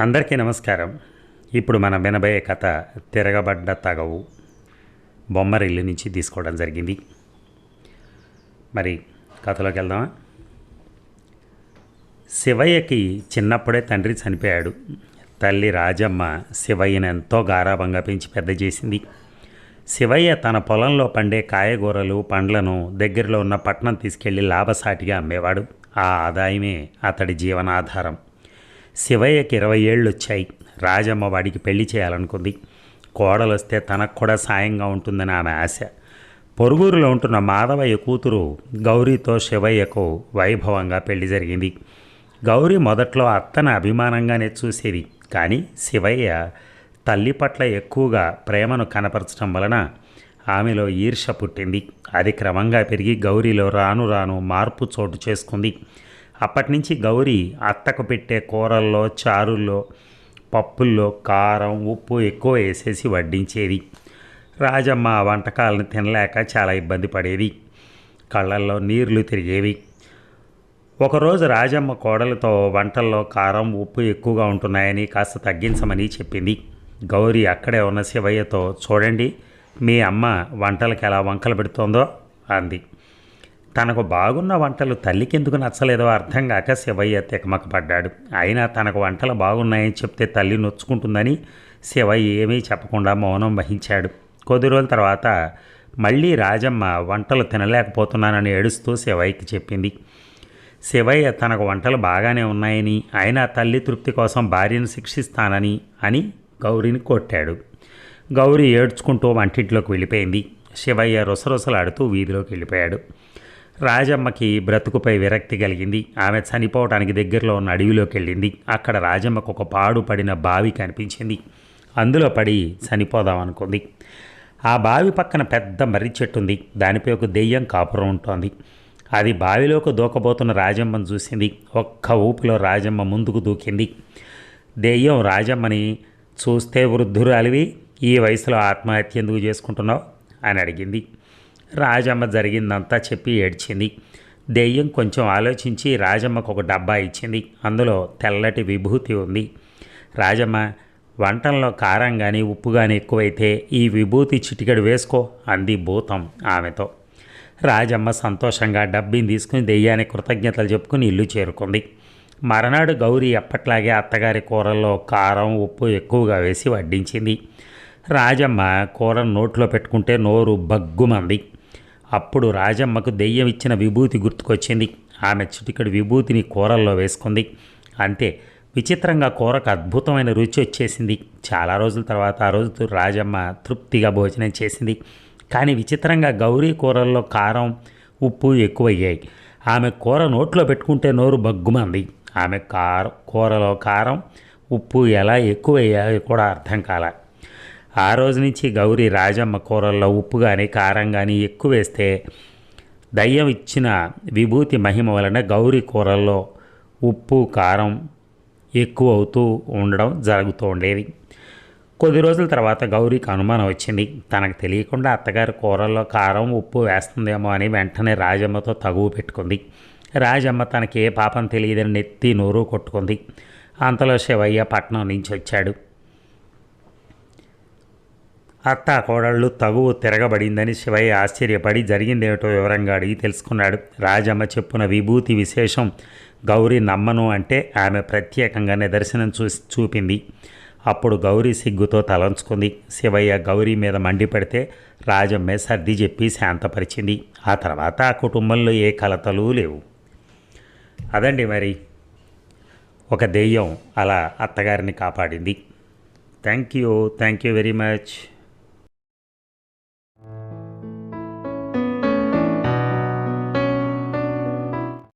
అందరికీ నమస్కారం. ఇప్పుడు మనం వినబోయే కథ తిరగబడ్డ తగవు. బొమ్మరిల్లు నుంచి తీసుకోవడం జరిగింది. మరి కథలోకి వెళ్దామా? శివయ్యకి చిన్నప్పుడే తండ్రి చనిపోయాడు. తల్లి రాజమ్మ శివయ్యను ఎంతో గారాభంగా పెంచి పెద్ద చేసింది. శివయ్య తన పొలంలో పండే కాయగూరలు పండ్లను దగ్గరలో ఉన్న పట్టణం తీసుకెళ్ళి లాభసాటిగా అమ్మేవాడు. ఆ ఆదాయమే అతడి జీవనాధారం. శివయ్యకి ఇరవై ఏళ్ళు వచ్చాయి రాజమ్మ వాడికి పెళ్ళి చేయాలనుకుంది. కోడలు వస్తే తనకు కూడా సాయంగా ఉంటుందని ఆమె ఆశ. పొరుగురులో ఉంటున్న మాధవయ్య కూతురు గౌరీతో శివయ్యకు వైభవంగా పెళ్ళి జరిగింది. గౌరీ మొదట్లో అత్తను అభిమానంగానే చూసేది. కానీ శివయ్య తల్లి పట్ల ఎక్కువగా ప్రేమను కనపరచడం వలన ఆమెలో ఈర్ష పుట్టింది. అది క్రమంగా పెరిగి గౌరీలో రాను రాను మార్పు చోటు చేసుకుంది. అప్పటినుంచి గౌరీ అత్తకు పెట్టే కూరల్లో చారుల్లో పప్పుల్లో కారం ఉప్పు ఎక్కువ వేసేసి వడ్డించేది. రాజమ్మ ఆ వంటకాలను తినలేక చాలా ఇబ్బంది పడేది. కళ్ళల్లో నీళ్ళు తిరిగేవి. ఒకరోజు రాజమ్మ కోడలతో వంటల్లో కారం ఉప్పు ఎక్కువగా ఉంటున్నాయని కాస్త తగ్గించమని చెప్పింది. గౌరీ అక్కడే ఉన్న శివయ్యతో చూడండి మీ అమ్మ వంటలకు ఎలా వంకలు పెడుతోందో అంది. తనకు బాగున్న వంటలు తల్లికెందుకు నచ్చలేదో అర్థం కాక శివయ్య తికమకపడ్డాడు అయినా తనకు వంటలు బాగున్నాయని చెప్తే తల్లి నొచ్చుకుంటుందని శివయ్య ఏమీ చెప్పకుండా మౌనం వహించాడు. కొద్ది రోజుల తర్వాత మళ్ళీ రాజమ్మ వంటలు తినలేకపోతున్నానని ఏడుస్తూ శివయ్యకి చెప్పింది. శివయ్య తనకు వంటలు బాగానే ఉన్నాయని అయినా తల్లి తృప్తి కోసం భార్యను శిక్షిస్తానని అని గౌరీని కొట్టాడు. గౌరీ ఏడ్చుకుంటూ వంటింట్లోకి వెళ్ళిపోయింది. శివయ్య రుసరుసలాడుతూ వీధిలోకి వెళ్ళిపోయాడు. రాజమ్మకి బ్రతుకుపై విరక్తి కలిగింది. ఆమె చనిపోవటానికి దగ్గరలో ఉన్న అడవిలోకి వెళ్ళింది. అక్కడ రాజమ్మకు ఒక పాడు పడిన బావి కనిపించింది. అందులో పడి చనిపోదాం అనుకుంది. ఆ బావి పక్కన పెద్ద మర్రి చెట్టు ఉంది. దానిపై ఒక దెయ్యం కాపురం ఉంటోంది. అది బావిలోకి దూకబోతున్న రాజమ్మను చూసింది. ఒక్క ఊపిలో రాజమ్మ ముందుకు దూకింది. దెయ్యం రాజమ్మని చూస్తే వృద్ధురాలివి ఈ వయసులో ఆత్మహత్య ఎందుకు చేసుకుంటున్నావు? అని అడిగింది. రాజమ్మ జరిగిందంతా చెప్పి ఏడ్చింది. దెయ్యం కొంచెం ఆలోచించి రాజమ్మకు ఒక డబ్బా ఇచ్చింది. అందులో తెల్లటి విభూతి ఉంది. రాజమ్మ వంటల్లో కారం కానీ ఉప్పు కానీ ఎక్కువైతే ఈ విభూతి చిటికెడు వేసుకో అంది భూతం ఆమెతో. రాజమ్మ సంతోషంగా డబ్బిని తీసుకుని దెయ్యానికి కృతజ్ఞతలు చెప్పుకుని ఇల్లు చేరుకుంది. మరనాడు గౌరీ ఎప్పట్లాగే అత్తగారి కూరల్లో కారం ఉప్పు ఎక్కువగా వేసి వడ్డించింది. రాజమ్మ కూరను నోట్లో పెట్టుకుంటే నోరు బగ్గుమంది. అప్పుడు రాజమ్మకు దెయ్యం ఇచ్చిన విభూతి గుర్తుకొచ్చింది. ఆమె చిటికడు విభూతిని కూరల్లో వేసుకుంది. అంతే విచిత్రంగా కూరకు అద్భుతమైన రుచి వచ్చేసింది. చాలా రోజుల తర్వాత ఆ రోజు రాజమ్మ తృప్తిగా భోజనం చేసింది. కానీ విచిత్రంగా గౌరీ కూరల్లో కారం ఉప్పు ఎక్కువయ్యాయి. ఆమె కూర నోట్లో పెట్టుకుంటే నోరు బగ్గుమంది ఆమె కార కూరలో కారం ఉప్పు ఎలా ఎక్కువయ్యాయో కూడా అర్థం కాల. ఆ రోజు నుంచి గౌరీ రాజమ్మ కూరల్లో ఉప్పు కానీ కారం కానీ ఎక్కువ వేస్తే దయ్యం ఇచ్చిన విభూతి మహిమ వలన గౌరీ కూరల్లో ఉప్పు కారం ఎక్కువ అవుతూ ఉండడం జరుగుతూ ఉండేది. కొద్ది రోజుల తర్వాత గౌరీకి అనుమానం వచ్చింది. తనకు తెలియకుండా అత్తగారి కూరల్లో కారం ఉప్పు వేస్తుందేమో అని వెంటనే రాజమ్మతో తగువ పెట్టుకుంది. రాజమ్మ తనకి ఏ పాపం తెలియదని నెత్తి నోరు కొట్టుకుంది. అంతలో శివయ్య పట్నం నుంచి వచ్చాడు. అత్త కోడళ్ళు తగువు తిరగబడిందని శివయ్య ఆశ్చర్యపడి జరిగిందేమిటో వివరంగా అడిగి తెలుసుకున్నాడు. రాజమ్మ చెప్పున విభూతి విశేషం గౌరీ నమ్మను అంటే ఆమె ప్రత్యేకంగా నిదర్శనం చూసి చూపింది. అప్పుడు గౌరీ సిగ్గుతో తలంచుకుంది. శివయ్య గౌరీ మీద మండిపడితే రాజమ్మే సర్ది చెప్పి శాంతపరిచింది. ఆ తర్వాత ఆ కుటుంబంలో ఏ కలతలు లేవు. అదండి మరి ఒక దెయ్యం అలా అత్తగారిని కాపాడింది. Thank you thank you very much.